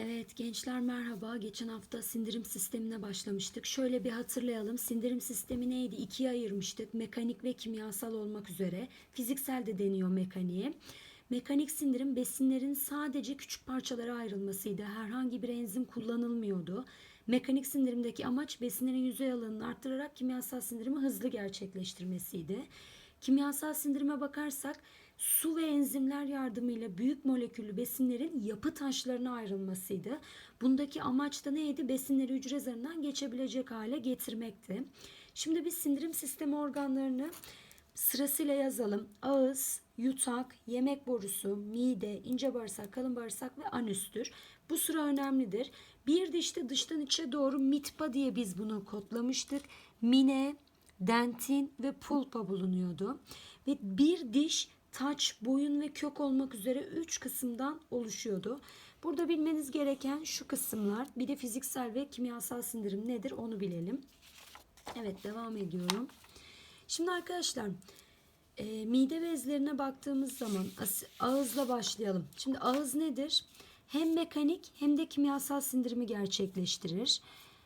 Evet gençler merhaba. Geçen hafta sindirim sistemine başlamıştık. Şöyle bir hatırlayalım. Sindirim sistemi neydi? İkiye ayırmıştık. Mekanik ve kimyasal olmak üzere. Fiziksel de deniyor mekaniğe. Mekanik sindirim besinlerin sadece küçük parçalara ayrılmasıydı. Herhangi bir enzim kullanılmıyordu. Mekanik sindirimdeki amaç besinlerin yüzey alanını arttırarak kimyasal sindirimi hızlı gerçekleştirmesiydi. Kimyasal sindirime bakarsak su ve enzimler yardımıyla büyük moleküllü besinlerin yapı taşlarına ayrılmasıydı. Bundaki amaç da neydi? Besinleri hücre zarından geçebilecek hale getirmekti. Şimdi biz sindirim sistemi organlarını sırasıyla yazalım. Ağız, yutak, yemek borusu, mide, ince bağırsak, kalın bağırsak ve anüstür. Bu sıra önemlidir. Bir dişte dıştan içe doğru mitpa diye biz bunu kodlamıştık. Mine, dentin ve pulpa bulunuyordu. Ve bir diş taç, boyun ve kök olmak üzere 3 kısımdan oluşuyordu. Burada bilmeniz gereken şu kısımlar. Bir de fiziksel ve kimyasal sindirim nedir onu bilelim. Evet devam ediyorum. Şimdi arkadaşlar e, mide bezlerine baktığımız zaman ağızla başlayalım. Şimdi ağız nedir? Hem mekanik hem de kimyasal sindirimi gerçekleştirir.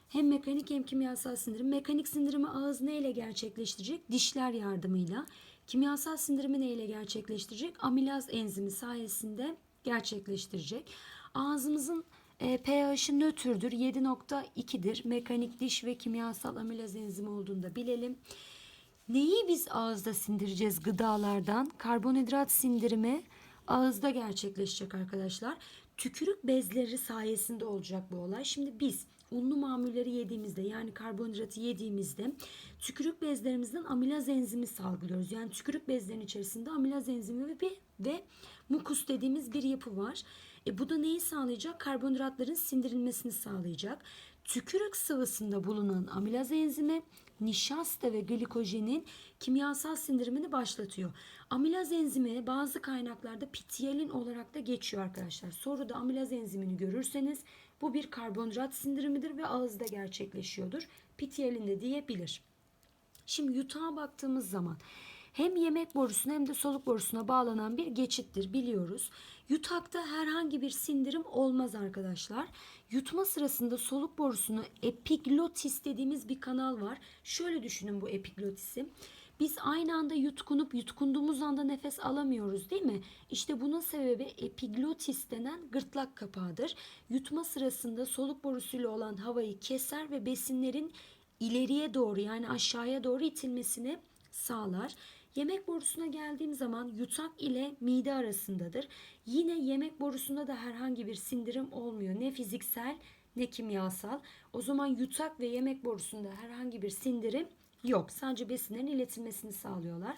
Hem mekanik hem kimyasal sindirim. Mekanik sindirimi ağız neyle gerçekleştirecek? Dişler yardımıyla. Kimyasal sindirimi neyle gerçekleştirecek? Amilaz enzimi sayesinde gerçekleştirecek. Ağzımızın e, pH'i nötrdür. 7.2'dir. Mekanik diş ve kimyasal amilaz enzimi olduğunu da bilelim. Neyi biz ağızda sindireceğiz gıdalardan? Karbonhidrat sindirimi ağızda gerçekleşecek arkadaşlar. Tükürük bezleri sayesinde olacak bu olay. Şimdi biz unlu mamulleri yediğimizde yani karbonhidratı yediğimizde tükürük bezlerimizden amilaz enzimi salgılıyoruz. Yani tükürük bezlerinin içerisinde amilaz enzimi ve, bir, ve mukus dediğimiz bir yapı var. E bu da neyi sağlayacak? Karbonhidratların sindirilmesini sağlayacak. Tükürük sıvısında bulunan amilaz enzimi nişasta ve glikojenin kimyasal sindirimini başlatıyor. Amilaz enzimi bazı kaynaklarda pitiyelin olarak da geçiyor arkadaşlar. Soruda amilaz enzimini görürseniz bu bir karbonhidrat sindirimidir ve ağızda gerçekleşiyordur. Pitiyelin de diyebilir. Şimdi yutağa baktığımız zaman hem yemek borusuna hem de soluk borusuna bağlanan bir geçittir biliyoruz. Yutakta herhangi bir sindirim olmaz arkadaşlar. Yutma sırasında soluk borusunu epiglotis dediğimiz bir kanal var. Şöyle düşünün bu epiglotisi. Biz aynı anda yutkunup yutkunduğumuz anda nefes alamıyoruz değil mi? İşte bunun sebebi epiglotis denen gırtlak kapağıdır. Yutma sırasında soluk borusuyla olan havayı keser ve besinlerin ileriye doğru yani aşağıya doğru itilmesini sağlar. Yemek borusuna geldiğim zaman yutak ile mide arasındadır. Yine yemek borusunda da herhangi bir sindirim olmuyor. Ne fiziksel ne kimyasal. O zaman yutak ve yemek borusunda herhangi bir sindirim yok. Sadece besinlerin iletilmesini sağlıyorlar.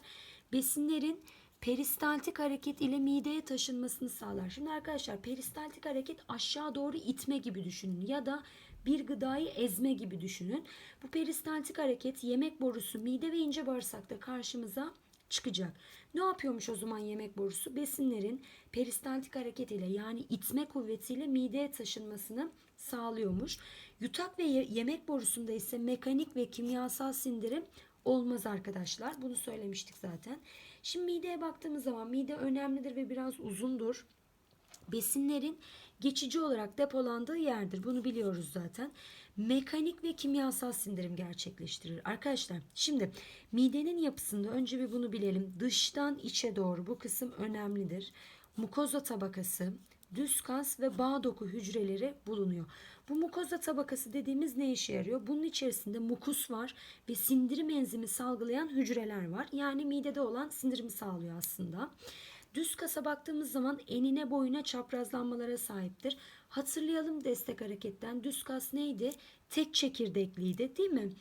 Besinlerin peristaltik hareket ile mideye taşınmasını sağlar. Şimdi arkadaşlar peristaltik hareket aşağı doğru itme gibi düşünün ya da bir gıdayı ezme gibi düşünün. Bu peristaltik hareket yemek borusu, mide ve ince bağırsakta karşımıza çıkacak. Ne yapıyormuş o zaman yemek borusu? Besinlerin peristaltik hareket ile yani itme kuvvetiyle mideye taşınmasını sağlıyormuş. Yutak ve ye- yemek borusunda ise mekanik ve kimyasal sindirim olmaz arkadaşlar. Bunu söylemiştik zaten. Şimdi mideye baktığımız zaman mide önemlidir ve biraz uzundur. Besinlerin geçici olarak depolandığı yerdir. Bunu biliyoruz zaten. Mekanik ve kimyasal sindirim gerçekleştirir. Arkadaşlar şimdi midenin yapısında önce bir bunu bilelim. Dıştan içe doğru bu kısım önemlidir. Mukoza tabakası, düz kas ve bağ doku hücreleri bulunuyor. Bu mukoza tabakası dediğimiz ne işe yarıyor? Bunun içerisinde mukus var ve sindirim enzimi salgılayan hücreler var. Yani midede olan sindirimi sağlıyor aslında. Düz kasa baktığımız zaman enine boyuna çaprazlanmalara sahiptir. Hatırlayalım destek hareketten. Düz kas neydi? Tek çekirdekliydi değil mi?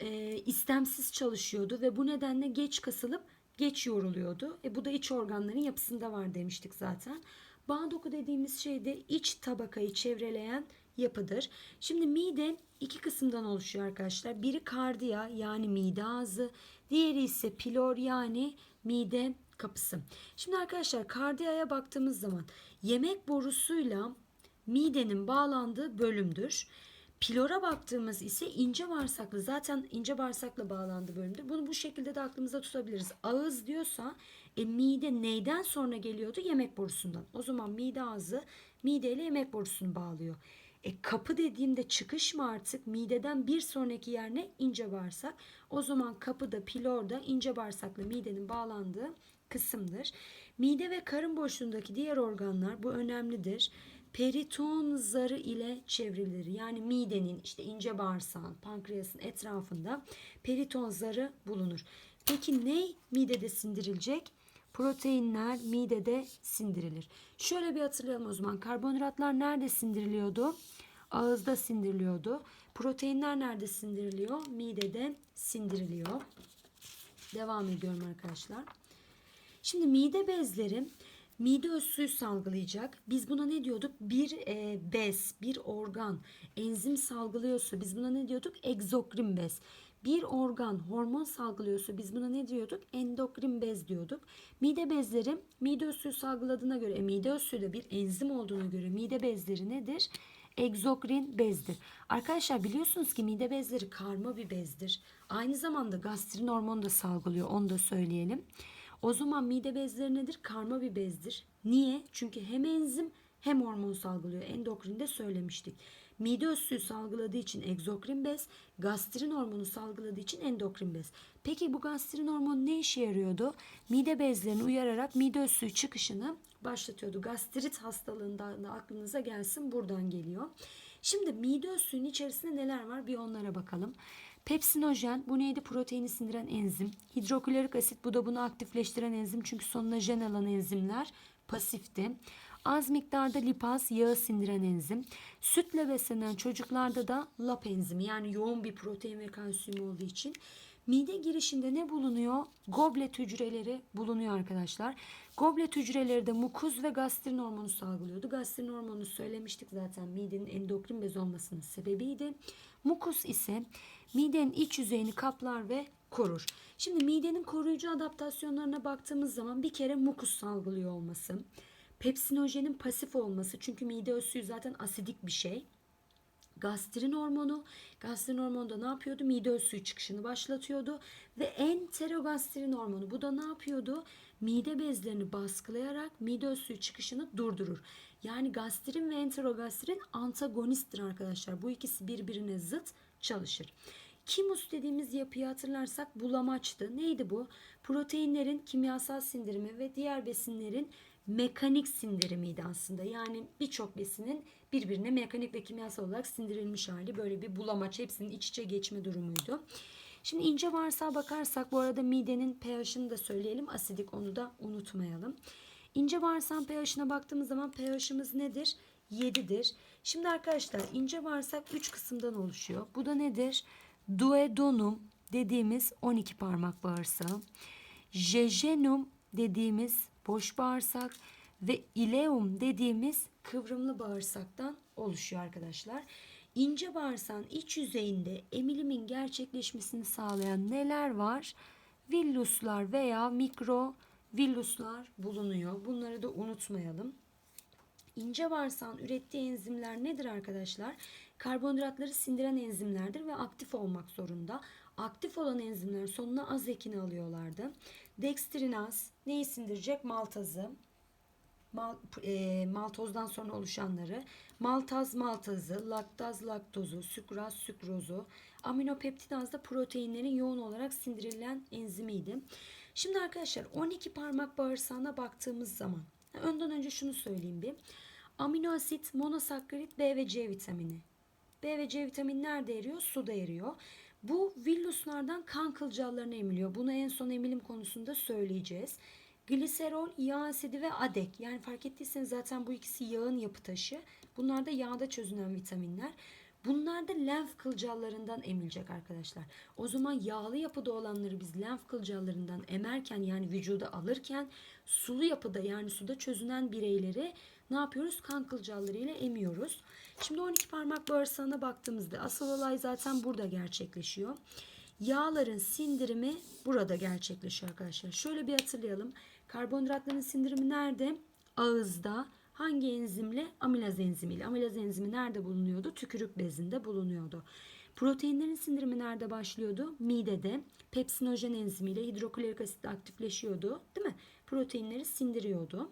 Ee, istemsiz çalışıyordu ve bu nedenle geç kasılıp geç yoruluyordu. E, bu da iç organların yapısında var demiştik zaten. Bağ doku dediğimiz şey de iç tabakayı çevreleyen yapıdır. Şimdi mide iki kısımdan oluşuyor arkadaşlar. Biri kardiya yani mide ağzı, diğeri ise pilor yani mide kapısı. Şimdi arkadaşlar kardiyaya baktığımız zaman yemek borusuyla midenin bağlandığı bölümdür. Pilora baktığımız ise ince bağırsaklı zaten ince bağırsakla bağlandığı bölümdür. Bunu bu şekilde de aklımıza tutabiliriz. Ağız diyorsa e, mide neyden sonra geliyordu? Yemek borusundan. O zaman mide ağzı mideyle yemek borusunu bağlıyor. E kapı dediğimde çıkış mı artık? Mideden bir sonraki yer ne? İnce bağırsak. O zaman kapıda pilorda ince bağırsakla midenin bağlandığı kısımdır. Mide ve karın boşluğundaki diğer organlar bu önemlidir. Periton zarı ile çevrilir. Yani midenin işte ince bağırsağın, pankreasın etrafında periton zarı bulunur. Peki ne midede sindirilecek? Proteinler midede sindirilir. Şöyle bir hatırlayalım o zaman. Karbonhidratlar nerede sindiriliyordu? Ağızda sindiriliyordu. Proteinler nerede sindiriliyor? Midede sindiriliyor. Devam ediyorum arkadaşlar. Şimdi mide bezleri mide öz suyu salgılayacak. Biz buna ne diyorduk? Bir e, bez, bir organ enzim salgılıyorsa biz buna ne diyorduk? Egzokrin bez. Bir organ hormon salgılıyorsa biz buna ne diyorduk? Endokrin bez diyorduk. Mide bezleri mide öz suyu salgıladığına göre, e, mide öz suyu da bir enzim olduğuna göre mide bezleri nedir? Egzokrin bezdir. Arkadaşlar biliyorsunuz ki mide bezleri karma bir bezdir. Aynı zamanda gastrin hormonu da salgılıyor. Onu da söyleyelim. O zaman mide bezleri nedir? Karma bir bezdir. Niye? Çünkü hem enzim hem hormon salgılıyor. Endokrinde söylemiştik. Mide öz suyu salgıladığı için egzokrin bez, gastrin hormonu salgıladığı için endokrin bez. Peki bu gastrin hormonu ne işe yarıyordu? Mide bezlerini uyararak mide öz suyu çıkışını başlatıyordu. Gastrit hastalığından da aklınıza gelsin buradan geliyor. Şimdi mide öz suyunun içerisinde neler var bir onlara bakalım. Pepsinojen bu neydi? Proteini sindiren enzim. Hidroklorik asit bu da bunu aktifleştiren enzim. Çünkü sonuna jen alan enzimler pasifti. Az miktarda lipaz yağı sindiren enzim. Sütle beslenen çocuklarda da lap enzimi yani yoğun bir protein ve kalsiyum olduğu için Mide girişinde ne bulunuyor? Goblet hücreleri bulunuyor arkadaşlar. Goblet hücreleri de mukuz ve gastrin hormonu salgılıyordu. Gastrin hormonu söylemiştik zaten midenin endokrin bez olmasının sebebiydi. Mukus ise midenin iç yüzeyini kaplar ve korur. Şimdi midenin koruyucu adaptasyonlarına baktığımız zaman bir kere mukus salgılıyor olması. Pepsinojenin pasif olması çünkü mide öz suyu zaten asidik bir şey. Gastrin hormonu, gastrin hormonu da ne yapıyordu? Mide öz suyu çıkışını başlatıyordu ve enterogastrin hormonu bu da ne yapıyordu? Mide bezlerini baskılayarak mide öz suyu çıkışını durdurur. Yani gastrin ve enterogastrin antagonisttir arkadaşlar. Bu ikisi birbirine zıt çalışır. Kimus dediğimiz yapıyı hatırlarsak bulamaçtı. Neydi bu? Proteinlerin kimyasal sindirimi ve diğer besinlerin mekanik sindirimiydi aslında. Yani birçok besinin birbirine mekanik ve kimyasal olarak sindirilmiş hali böyle bir bulamaç hepsinin iç içe geçme durumuydu. Şimdi ince bağırsağa bakarsak bu arada midenin pH'ını da söyleyelim. Asidik onu da unutmayalım. İnce bağırsağın pH'ine baktığımız zaman pH'imiz nedir? 7'dir. Şimdi arkadaşlar ince bağırsak 3 kısımdan oluşuyor. Bu da nedir? Duodenum dediğimiz 12 parmak bağırsağı. Jejunum dediğimiz boş bağırsak ve ileum dediğimiz kıvrımlı bağırsaktan oluşuyor arkadaşlar. İnce bağırsağın iç yüzeyinde emilimin gerçekleşmesini sağlayan neler var? Villuslar veya mikro villuslar bulunuyor. Bunları da unutmayalım. İnce bağırsağın ürettiği enzimler nedir arkadaşlar? Karbonhidratları sindiren enzimlerdir ve aktif olmak zorunda. Aktif olan enzimler sonuna az ekini alıyorlardı. Dextrinaz neyi sindirecek? Maltazı. Mal, e, maltozdan sonra oluşanları. Maltaz maltazı, laktaz laktozu, sükraz sükrozu. Aminopeptidaz da proteinlerin yoğun olarak sindirilen enzimiydi. Şimdi arkadaşlar 12 parmak bağırsağına baktığımız zaman önden önce şunu söyleyeyim bir. Amino asit, monosakkarit, B ve C vitamini. B ve C vitamini nerede eriyor? Suda eriyor. Bu villuslardan kan kılcallarına emiliyor. Bunu en son emilim konusunda söyleyeceğiz. Gliserol, yağ asidi ve adek. Yani fark ettiyseniz zaten bu ikisi yağın yapı taşı. Bunlar da yağda çözünen vitaminler. Bunlar da lenf kılcallarından emilecek arkadaşlar. O zaman yağlı yapıda olanları biz lenf kılcallarından emerken yani vücuda alırken sulu yapıda yani suda çözünen bireyleri ne yapıyoruz? Kan kılcalları ile emiyoruz. Şimdi 12 parmak bağırsağına baktığımızda asıl olay zaten burada gerçekleşiyor. Yağların sindirimi burada gerçekleşiyor arkadaşlar. Şöyle bir hatırlayalım. Karbonhidratların sindirimi nerede? Ağızda. Hangi enzimle? Amilaz enzimiyle. Amilaz enzimi nerede bulunuyordu? Tükürük bezinde bulunuyordu. Proteinlerin sindirimi nerede başlıyordu? Midede. Pepsinojen enzimiyle hidroklorik asit aktifleşiyordu. Değil mi? Proteinleri sindiriyordu.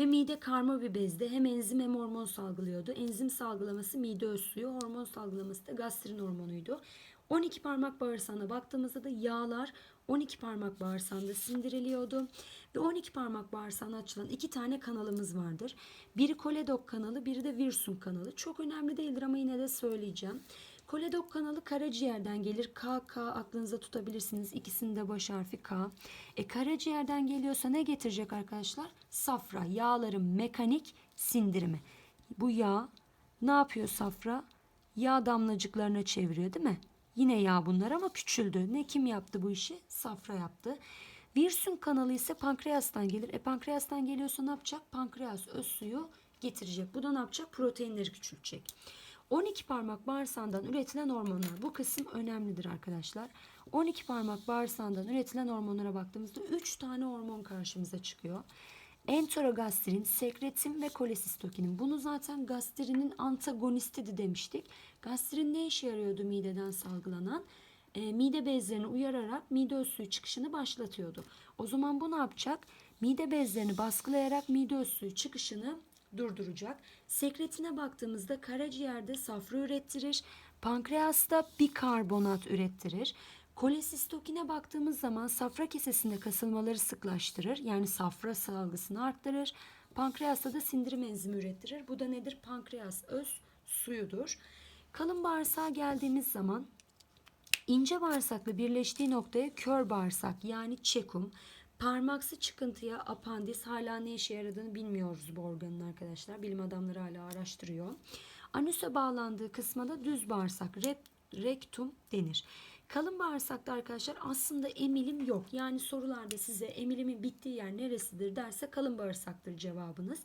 Ve mide karma bir bezdi. Hem enzim hem hormon salgılıyordu. Enzim salgılaması mide öz suyu, hormon salgılaması da gastrin hormonuydu. 12 parmak bağırsağına baktığımızda da yağlar 12 parmak bağırsağında sindiriliyordu. Ve 12 parmak bağırsağına açılan iki tane kanalımız vardır. Biri koledok kanalı, biri de virsum kanalı. Çok önemli değildir ama yine de söyleyeceğim. Koledok kanalı karaciğerden gelir. K, K aklınıza tutabilirsiniz. İkisinin de baş harfi K. E karaciğerden geliyorsa ne getirecek arkadaşlar? Safra, yağların mekanik sindirimi. Bu yağ ne yapıyor safra? Yağ damlacıklarına çeviriyor değil mi? Yine yağ bunlar ama küçüldü. Ne kim yaptı bu işi? Safra yaptı. Virsum kanalı ise pankreastan gelir. E pankreastan geliyorsa ne yapacak? Pankreas öz suyu getirecek. Bu da ne yapacak? Proteinleri küçültecek. 12 parmak bağırsağından üretilen hormonlar. Bu kısım önemlidir arkadaşlar. 12 parmak bağırsağından üretilen hormonlara baktığımızda 3 tane hormon karşımıza çıkıyor. Enterogastrin, sekretin ve kolesistokinin. Bunu zaten gastrinin antagonisti demiştik. Gastrin ne işe yarıyordu mideden salgılanan? E, mide bezlerini uyararak mide öz suyu çıkışını başlatıyordu. O zaman bu ne yapacak? Mide bezlerini baskılayarak mide öz suyu çıkışını durduracak. Sekretine baktığımızda karaciğerde safra ürettirir. Pankreasta bikarbonat ürettirir. Kolesistokine baktığımız zaman safra kesesinde kasılmaları sıklaştırır. Yani safra salgısını arttırır. Pankreasta da sindirim enzimi ürettirir. Bu da nedir? Pankreas öz suyudur. Kalın bağırsağa geldiğimiz zaman ince bağırsakla birleştiği noktaya kör bağırsak yani çekum, parmaksı çıkıntıya apandis hala ne işe yaradığını bilmiyoruz bu organın arkadaşlar. Bilim adamları hala araştırıyor. Anüse bağlandığı kısma da düz bağırsak, rektum denir. Kalın bağırsakta arkadaşlar aslında emilim yok. Yani sorularda size emilimin bittiği yer neresidir derse kalın bağırsaktır cevabınız.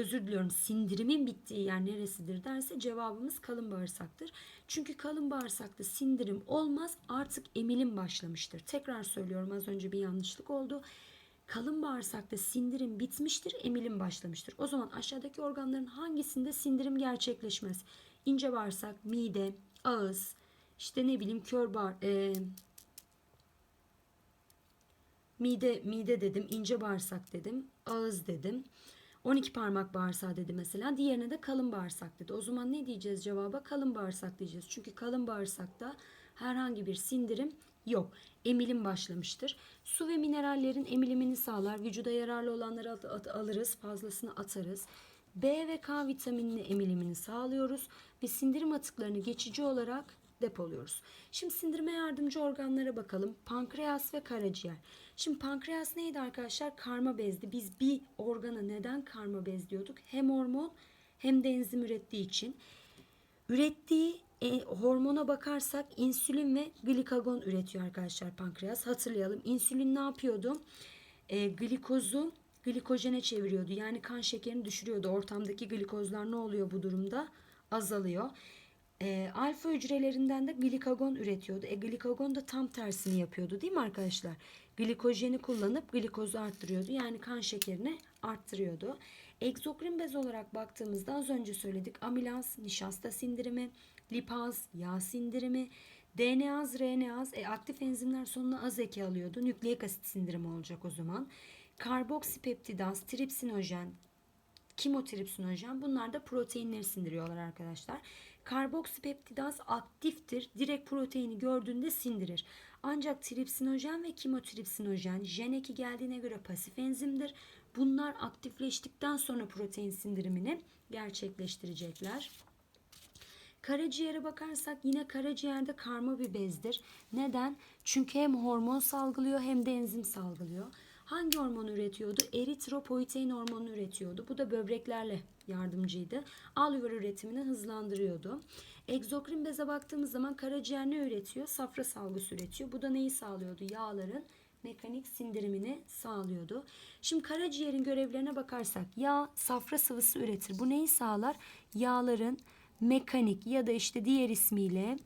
Özür diliyorum sindirimin bittiği yer neresidir derse cevabımız kalın bağırsaktır. Çünkü kalın bağırsakta sindirim olmaz artık emilim başlamıştır. Tekrar söylüyorum az önce bir yanlışlık oldu. Kalın bağırsakta sindirim bitmiştir, emilim başlamıştır. O zaman aşağıdaki organların hangisinde sindirim gerçekleşmez? İnce bağırsak, mide, ağız, işte ne bileyim kör bağır, e, mide mide dedim, ince bağırsak dedim, ağız dedim. 12 parmak bağırsağı dedi mesela. Diğerine de kalın bağırsak dedi. O zaman ne diyeceğiz cevaba? Kalın bağırsak diyeceğiz. Çünkü kalın bağırsakta herhangi bir sindirim yok. Emilim başlamıştır. Su ve minerallerin emilimini sağlar. Vücuda yararlı olanları alırız, fazlasını atarız. B ve K vitaminini emilimini sağlıyoruz ve sindirim atıklarını geçici olarak depoluyoruz. Şimdi sindirime yardımcı organlara bakalım. Pankreas ve karaciğer. Şimdi pankreas neydi arkadaşlar? Karma bezdi. Biz bir organa neden karma bez diyorduk? Hem hormon hem de enzim ürettiği için. Ürettiği e, hormona bakarsak insülin ve glikagon üretiyor arkadaşlar pankreas. Hatırlayalım. İnsülin ne yapıyordu? E, glikozu glikojene çeviriyordu. Yani kan şekerini düşürüyordu. Ortamdaki glikozlar ne oluyor bu durumda? Azalıyor. E, alfa hücrelerinden de glikagon üretiyordu. E, glikagon da tam tersini yapıyordu değil mi arkadaşlar? Glikojeni kullanıp glikozu arttırıyordu. Yani kan şekerini arttırıyordu. Egzokrin bez olarak baktığımızda az önce söyledik. Amilaz, nişasta sindirimi, lipaz, yağ sindirimi, DNAz, RNAz, e, aktif enzimler sonuna az eki alıyordu. Nükleik asit sindirimi olacak o zaman. Karboksipeptidaz, tripsinojen, kimotripsinojen bunlar da proteinleri sindiriyorlar arkadaşlar. Karboksipeptidaz aktiftir. Direkt proteini gördüğünde sindirir. Ancak tripsinojen ve kimotripsinojen gen eki geldiğine göre pasif enzimdir. Bunlar aktifleştikten sonra protein sindirimini gerçekleştirecekler. Karaciğere bakarsak yine karaciğerde karma bir bezdir. Neden? Çünkü hem hormon salgılıyor hem de enzim salgılıyor. Hangi hormon üretiyordu? Eritropoietin hormonu üretiyordu. Bu da böbreklerle yardımcıydı. Alüvar üretimini hızlandırıyordu. Egzokrin beze baktığımız zaman karaciğer ne üretiyor? Safra salgısı üretiyor. Bu da neyi sağlıyordu? Yağların mekanik sindirimini sağlıyordu. Şimdi karaciğerin görevlerine bakarsak yağ safra sıvısı üretir. Bu neyi sağlar? Yağların mekanik ya da işte diğer ismiyle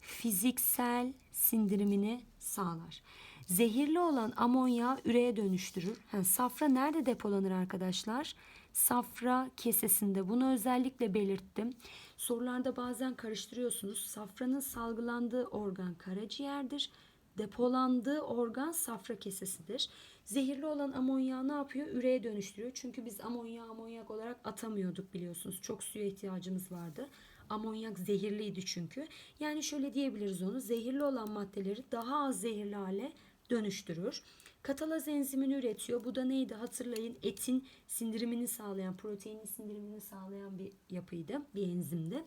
fiziksel sindirimini sağlar. Zehirli olan amonya üreye dönüştürür. Yani safra nerede depolanır arkadaşlar? Safra kesesinde. Bunu özellikle belirttim. Sorularda bazen karıştırıyorsunuz. Safranın salgılandığı organ karaciğerdir. depolandığı organ safra kesesidir. Zehirli olan amonyağı ne yapıyor? Üreye dönüştürüyor. Çünkü biz amonyağı amonyak olarak atamıyorduk biliyorsunuz. Çok suya ihtiyacımız vardı. Amonyak zehirliydi çünkü. Yani şöyle diyebiliriz onu. Zehirli olan maddeleri daha az zehirli hale dönüştürür. Katalaz enzimini üretiyor. Bu da neydi? Hatırlayın etin sindirimini sağlayan, proteinin sindirimini sağlayan bir yapıydı, bir enzimdi.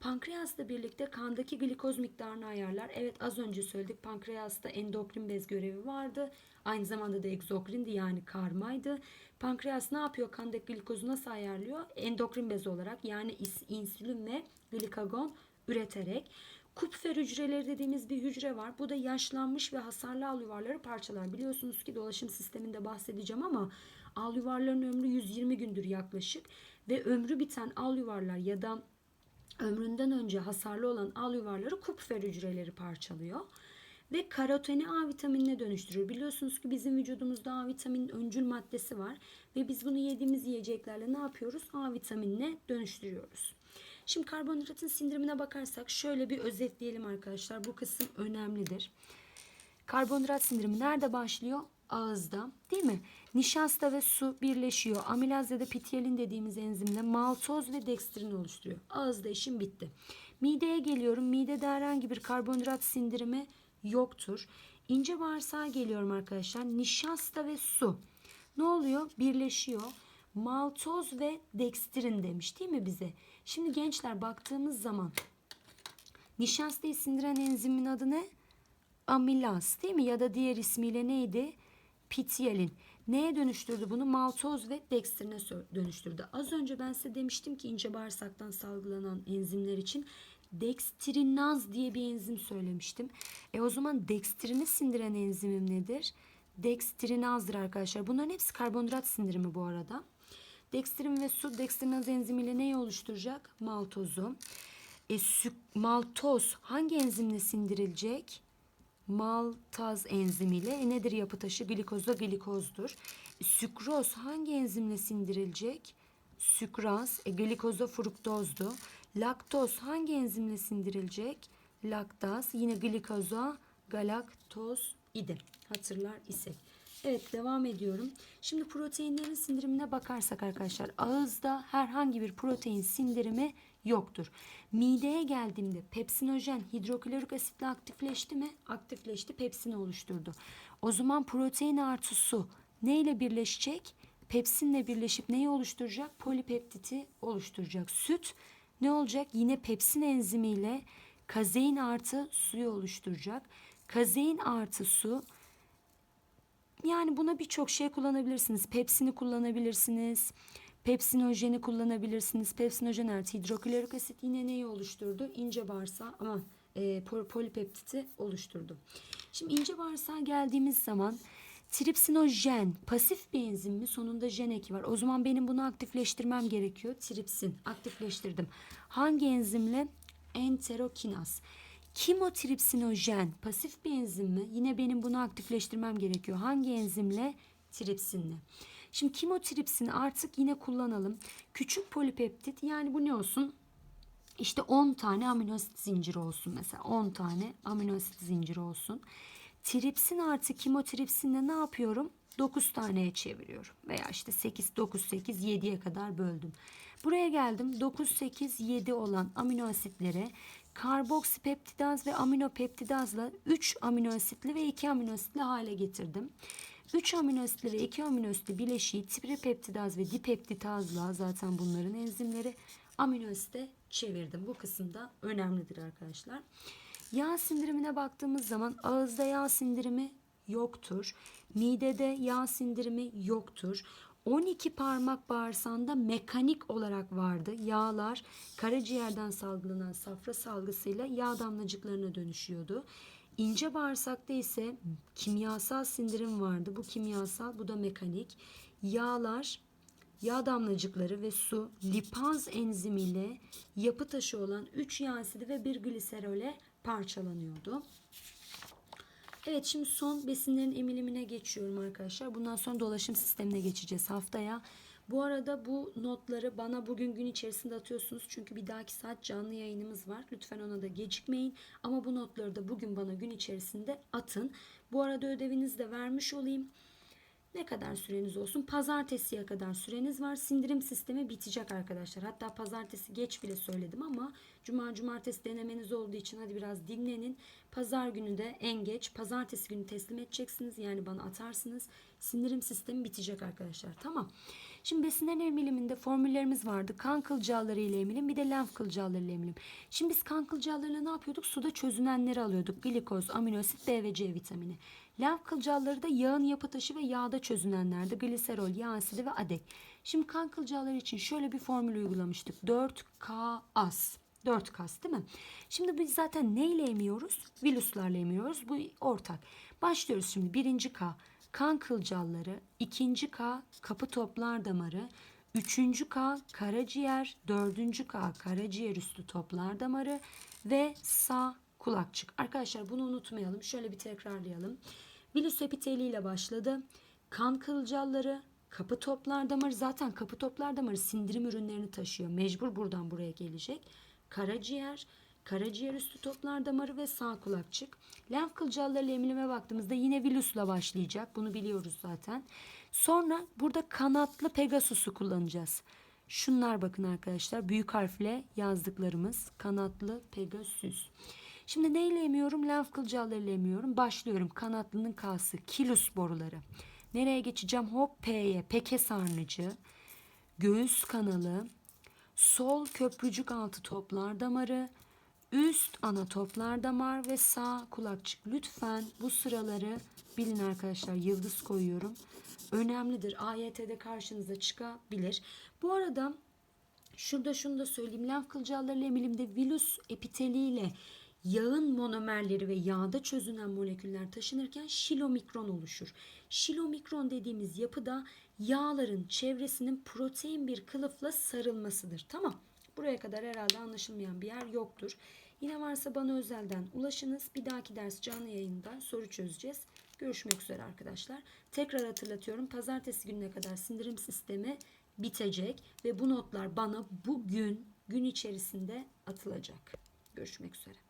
Pankreasla birlikte kandaki glikoz miktarını ayarlar. Evet az önce söyledik pankreasta endokrin bez görevi vardı. Aynı zamanda da egzokrindi yani karmaydı. Pankreas ne yapıyor? Kandaki glikozu nasıl ayarlıyor? Endokrin bez olarak yani insülin ve glikagon üreterek. Kupfer hücreleri dediğimiz bir hücre var. Bu da yaşlanmış ve hasarlı al yuvarları parçalar. Biliyorsunuz ki dolaşım sisteminde bahsedeceğim ama al yuvarların ömrü 120 gündür yaklaşık ve ömrü biten al yuvarlar ya da ömründen önce hasarlı olan al yuvarları kupfer hücreleri parçalıyor. Ve karoteni A vitaminine dönüştürüyor. Biliyorsunuz ki bizim vücudumuzda A vitaminin öncül maddesi var. Ve biz bunu yediğimiz yiyeceklerle ne yapıyoruz? A vitaminine dönüştürüyoruz. Şimdi karbonhidratın sindirimine bakarsak şöyle bir özetleyelim arkadaşlar. Bu kısım önemlidir. Karbonhidrat sindirimi nerede başlıyor? Ağızda değil mi? Nişasta ve su birleşiyor. Amilaz ya da pitiyelin dediğimiz enzimle maltoz ve dekstrin oluşturuyor. Ağızda işim bitti. Mideye geliyorum. Midede herhangi bir karbonhidrat sindirimi yoktur. İnce bağırsağa geliyorum arkadaşlar. Nişasta ve su. Ne oluyor? Birleşiyor. Maltoz ve dekstrin demiş değil mi bize? Şimdi gençler baktığımız zaman nişastayı sindiren enzimin adı ne? amilaz değil mi? Ya da diğer ismiyle neydi? Pitiyelin. Neye dönüştürdü bunu? Maltoz ve dekstrine dönüştürdü. Az önce ben size demiştim ki ince bağırsaktan salgılanan enzimler için dekstrinaz diye bir enzim söylemiştim. E o zaman dekstrini sindiren enzimim nedir? Dekstrinazdır arkadaşlar. Bunların hepsi karbonhidrat sindirimi bu arada. Dekstrin ve su dekstrinaz enzimiyle neyi oluşturacak? Maltozu. E, sü- maltoz hangi enzimle sindirilecek? maltaz enzimiyle e nedir yapı taşı? Glikozda glikozdur. E, sükroz hangi enzimle sindirilecek? Sükraz. E, glikozda fruktozdu. Laktoz hangi enzimle sindirilecek? Laktaz. Yine glikoza galaktoz idi. Hatırlar isek. Evet devam ediyorum. Şimdi proteinlerin sindirimine bakarsak arkadaşlar ağızda herhangi bir protein sindirimi yoktur. Mideye geldiğimde pepsinojen hidroklorik asitle aktifleşti mi? Aktifleşti pepsini oluşturdu. O zaman protein artı su neyle birleşecek? Pepsinle birleşip neyi oluşturacak? Polipeptiti oluşturacak. Süt ne olacak? Yine pepsin enzimiyle kazein artı suyu oluşturacak. Kazein artı su yani buna birçok şey kullanabilirsiniz. Pepsini kullanabilirsiniz. Pepsinojeni kullanabilirsiniz. Pepsinojen artı hidroklorik asit yine neyi oluşturdu? İnce bağırsağı ama e, pol- polipeptiti oluşturdu. Şimdi ince bağırsağa geldiğimiz zaman tripsinojen pasif bir enzim mi? Sonunda jen eki var. O zaman benim bunu aktifleştirmem gerekiyor. Tripsin aktifleştirdim. Hangi enzimle? Enterokinaz. Kimotripsinojen pasif bir enzim mi? Yine benim bunu aktifleştirmem gerekiyor. Hangi enzimle? Tripsinle. Şimdi kimotripsini artık yine kullanalım. Küçük polipeptit yani bu ne olsun? İşte 10 tane amino asit zinciri olsun mesela. 10 tane amino asit zinciri olsun. Tripsin artı kimotripsinle ne yapıyorum? 9 taneye çeviriyorum. Veya işte 8, 9, 8, 7'ye kadar böldüm. Buraya geldim. 9, 8, 7 olan amino asitlere karboksipeptidaz ve aminopeptidazla 3 amino asitli ve 2 amino asitli hale getirdim. 3 amino asitli ve 2 amino asitli bileşiği tripeptidaz ve dipeptidazla zaten bunların enzimleri amino asite çevirdim. Bu kısımda önemlidir arkadaşlar. Yağ sindirimine baktığımız zaman ağızda yağ sindirimi yoktur. Midede yağ sindirimi yoktur. 12 parmak bağırsağında mekanik olarak vardı. Yağlar karaciğerden salgılanan safra salgısıyla yağ damlacıklarına dönüşüyordu. İnce bağırsakta ise kimyasal sindirim vardı. Bu kimyasal, bu da mekanik. Yağlar, yağ damlacıkları ve su lipaz enzimiyle yapı taşı olan 3 yağ asidi ve 1 gliserole parçalanıyordu. Evet şimdi son besinlerin emilimine geçiyorum arkadaşlar. Bundan sonra dolaşım sistemine geçeceğiz haftaya. Bu arada bu notları bana bugün gün içerisinde atıyorsunuz. Çünkü bir dahaki saat canlı yayınımız var. Lütfen ona da gecikmeyin. Ama bu notları da bugün bana gün içerisinde atın. Bu arada ödevinizi de vermiş olayım. Ne kadar süreniz olsun? Pazartesiye kadar süreniz var. Sindirim sistemi bitecek arkadaşlar. Hatta pazartesi geç bile söyledim ama cuma cumartesi denemeniz olduğu için hadi biraz dinlenin. Pazar günü de en geç pazartesi günü teslim edeceksiniz. Yani bana atarsınız. Sindirim sistemi bitecek arkadaşlar. Tamam. Şimdi besinlerin emiliminde formüllerimiz vardı. Kan kılcalları ile emilim bir de lenf kılcalları ile emilim. Şimdi biz kan kılcallarıyla ne yapıyorduk? Suda çözünenleri alıyorduk. Glikoz, aminoasit, B ve C vitamini. Lenf kılcalları da yağın yapı taşı ve yağda çözünenlerdi. Gliserol, yağ asidi ve adek. Şimdi kan kılcalları için şöyle bir formül uygulamıştık. 4K as. 4 kas değil mi? Şimdi biz zaten neyle emiyoruz? Virüslerle emiyoruz. Bu ortak. Başlıyoruz şimdi. Birinci K kan kılcalları, ikinci K kapı toplar damarı, üçüncü K karaciğer, dördüncü K karaciğer üstü toplar damarı ve sağ kulakçık. Arkadaşlar bunu unutmayalım. Şöyle bir tekrarlayalım. Vilüs epiteliyle başladı. Kan kılcalları, kapı toplar damarı zaten kapı toplar damarı sindirim ürünlerini taşıyor. Mecbur buradan buraya gelecek. Karaciğer, karaciğer üstü toplar damarı ve sağ kulakçık. Lenf kılcalları emilime baktığımızda yine vilüsle başlayacak. Bunu biliyoruz zaten. Sonra burada kanatlı Pegasus'u kullanacağız. Şunlar bakın arkadaşlar büyük harfle yazdıklarımız kanatlı Pegasus. Şimdi neyle emiyorum? Lenf kılcallarıyla emiyorum. Başlıyorum. Kanatlının K'sı. Kilus boruları. Nereye geçeceğim? Hop P'ye. Peke sarnıcı. Göğüs kanalı. Sol köprücük altı toplar damarı. Üst ana toplar damar ve sağ kulakçık. Lütfen bu sıraları bilin arkadaşlar. Yıldız koyuyorum. Önemlidir. AYT'de karşınıza çıkabilir. Bu arada Şurada şunu da söyleyeyim. Lenf kılcallarıyla emilimde vilus epiteliyle yağın monomerleri ve yağda çözünen moleküller taşınırken şilomikron oluşur. Şilomikron dediğimiz yapıda yağların çevresinin protein bir kılıfla sarılmasıdır. Tamam. Buraya kadar herhalde anlaşılmayan bir yer yoktur. Yine varsa bana özelden ulaşınız. Bir dahaki ders canlı yayında soru çözeceğiz. Görüşmek üzere arkadaşlar. Tekrar hatırlatıyorum. Pazartesi gününe kadar sindirim sistemi bitecek ve bu notlar bana bugün gün içerisinde atılacak. Görüşmek üzere.